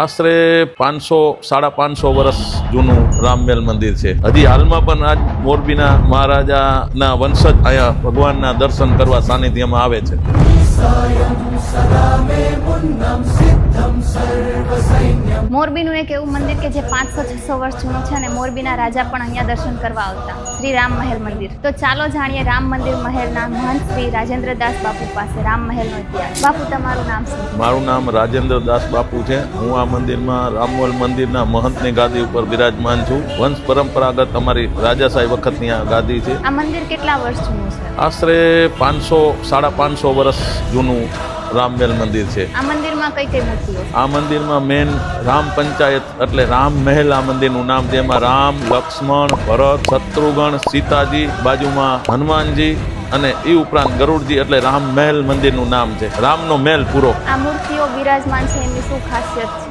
આશરે પાંચસો, સાડા પાંચસો વર્ષ જૂનું રામમેલ મંદિર છે. હજી હાલમાં પણ આજ મોરબીના મહારાજાના વંશજ અહીંયા ભગવાનના દર્શન કરવા સાનિધ્યમાં આવે છે. મોરબીનું એક એવું મંદિર કે જે પાંચસો છસો વર્ષ જૂનું છે અને મોરબીના રાજા પણ અહીંયા દર્શન કરવા આવતા. શ્રી રામ મહેલ મંદિર. તો ચાલો જાણીએ રામ મંદિર મહેલના મહંત શ્રી રાજેન્દ્રદાસ બાપુ પાસે. રામ મહેલનો ઇતિહાસ. બાપુ તમારું નામ શું? મારું નામ રાજેન્દ્ર દાસ બાપુ છે. હું આ મંદિરમાં રામવલ મંદિરના મહંતની ગાદી ઉપર બિરાજમાન છું. વંશ પરંપરાગત અમારી રાજાશાહી વખતની આ ગાદી છે. આ મંદિર કેટલા વર્ષ જૂનું છે? આશરે પાંચસો સાડા પાંચસો વર્ષ જૂનું રામમેલ મંદિર છે. આ મંદિરમાં કઈ કઈ મૂર્તિઓ આ મંદિરમાં મેન રામ પંચાયત એટલે રામ મહેલ આ મંદિરનું નામ છે. એમાં રામ લક્ષ્મણ ભરત શત્રુઘ્ન સીતાજી બાજુમાં હનુમાનજી અને એ ઉપરાંત ગરુડજી એટલે રામ મહેલ મંદિરનું નામ છે. રામનો મહેલ પૂરો. આ મૂર્તિઓ બિરાજમાન છે એમની શું ખાસિયત છે?